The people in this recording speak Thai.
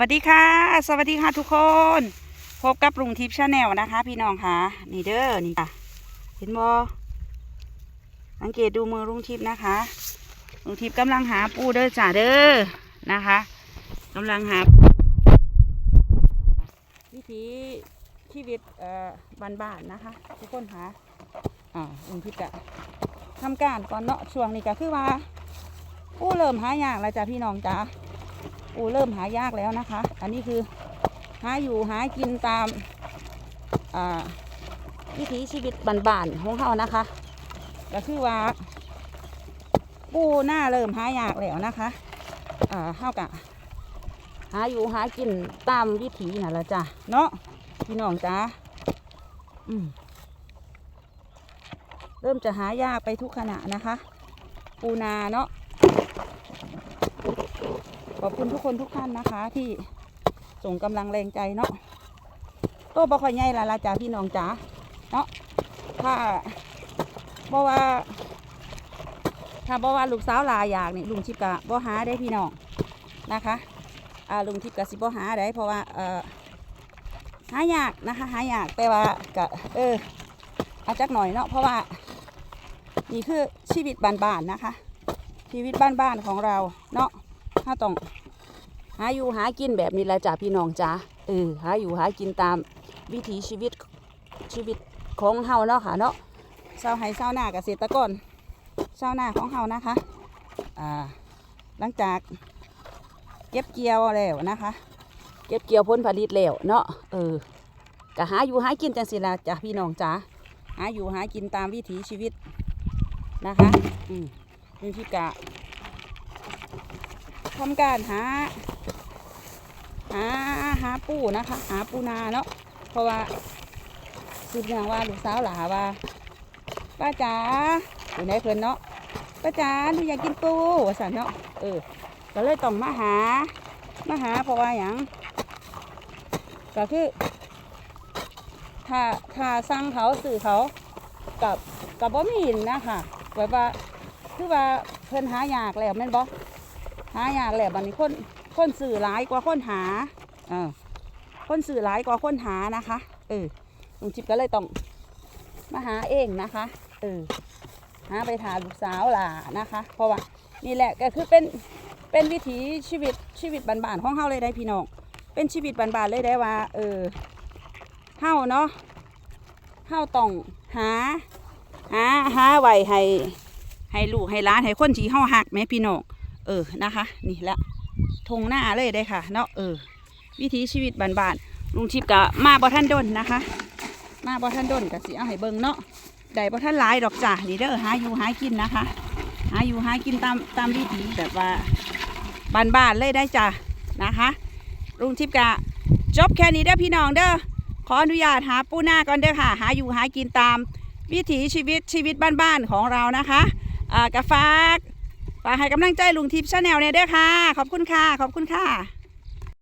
สวัสดีค่ะ สวัสดีค่ะทุกคน พบกับลุงทิพย์ชาแนลนะคะ พี่น้องค่ะ นี่เด้อนี่ค่ะ เห็นบอสังเกตดูมือลุงทิพย์นะคะลุงทิพย์กำลังหาปูเด้อจ่าเด้อนะคะกำลังหาวิถีชีวิตเอ่อบ้านๆนะคะ ทุกคนค่ะอ่าลุงทิพย์กะทำการก่อนเนาะช่วงนี้ก็คือว่าปูเริ่มหายากแล้วจ้ะพี่น้องจ้า ปูเริ่มหายากแล้วนะคะ อันนี้คือหาอยู่หากินตามวิถีชีวิตบ้านๆของเขานะคะก็คือว่าปูหน้าเริ่มหายากแล้วนะคะเข้ากะหาอยู่หากินตามวิถีน่ะละจ้ะเนาะพี่น้องจ้าเริ่มจะหายากไปทุกขณะนะคะ ปูนาเนาะ ขอบคุณทุกคนทุกท่านนะคะ ที่ส่งกำลังแรงใจเนาะโต้บอคอยใหญ่ละละจ้าพี่น้องจ๋าเนาะถ้าบอกว่า ถ้าบอกว่าลูกสาวลาอยากนี่ลุงชิปกะบ่หาได้พี่น้องนะคะอ่าลุงทิพย์กะสิบ่หาได้เพราะว่าเอ่อหายากนะคะหายากแต่ว่ากะเออเอาจักหน่อยเนาะเพราะว่านี่คือชีวิตบ้านๆนะคะ ชีวิตบ้านๆของเราเนาะ ถ้าต้องหาอยู่หากินแบบนี้แหละจ้ะพี่น้องจ้าเออหาอยู่หากินตามวิถีชีวิตชีวิตของเฮาเนาะค่ะเนาะชาวไร่ชาวนาเกษตรกรชาวนาของเฮานะคะอ่าหลังจากเก็บเกี่ยวแล้วนะคะ เก็บเกี่ยวผลผลิตแล้วเนาะเออก็หาอยู่หากินจังสิละจ้ะพี่น้องจ้าหาอยู่หากินตามวิถีชีวิตนะคะ อืมนี่พี่กะ ทำการหาหาหาปูนะคะ หาปูนาเนาะเพราะว่าสืบเนื่องว่าลูกสาวหลาว่าป้าจ๋าอยู่ในเพิ่นเนาะป้าจ๋าหนูอยากกินปูว่าสันเนาะเออก็เลยต้องมาหามาหาเพราะว่าอย่างก็คือถ้าถ้าสั่งเขาสื่อเขากับกับบ่มีนะคะแบบว่าคือว่าเพิ่นหายากแล้วแม่นบ่ หายากแหละบัดนี้คนคนสื่อหลายกว่าคนหาเออคนสื่อหลายกว่าคนหานะคะเออลุงจิบก็เลยต้องมาหาเองนะคะเออหาไปถาลูกสาวล่ะนะคะ เพราะว่านี่แหละก็คือเป็นเป็นวิถีชีวิตชีวิตบ้านๆของเฮาเลยได้พี่น้องเป็นชีวิตบ้านๆเลยได้ว่าเออเฮาเนาะเฮาต้องหาหาหาไว้ให้ให้ลูกให้ล้านให้คนที่เฮาหักแหม่พี่น้อง เออนะคะ นี่ละทงหน้าเลยได้ค่ะเนาะเออ วิถีชีวิตบ้านๆลุงชิปกะมาบ่ท่านดนนะคะ มาบ่ท่านดนกะสิเอาให้เบิ่งเนาะได้บ่ท่านหลายดอกจ้ะนี่เด้อหาอยู่หากินนะคะ หาอยู่หากินตามตามวิถีแบบว่าบ้านๆเลยได้จ้ะนะคะลุงทิพย์กะจบแค่นี้เด้อพี่น้องเด้อขออนุญาตหาปูหน้าก่อนเด้อค่ะ หาอยู่หากินตาม วิถีชีวิตชีวิตบ้านๆของเรานะคะอ่ากะฝาก ฝากให้กำลังใจลุงทิพย์ชาแนลเนี่ยด้วยค่ะ ขอบคุณค่ะ ขอบคุณค่ะ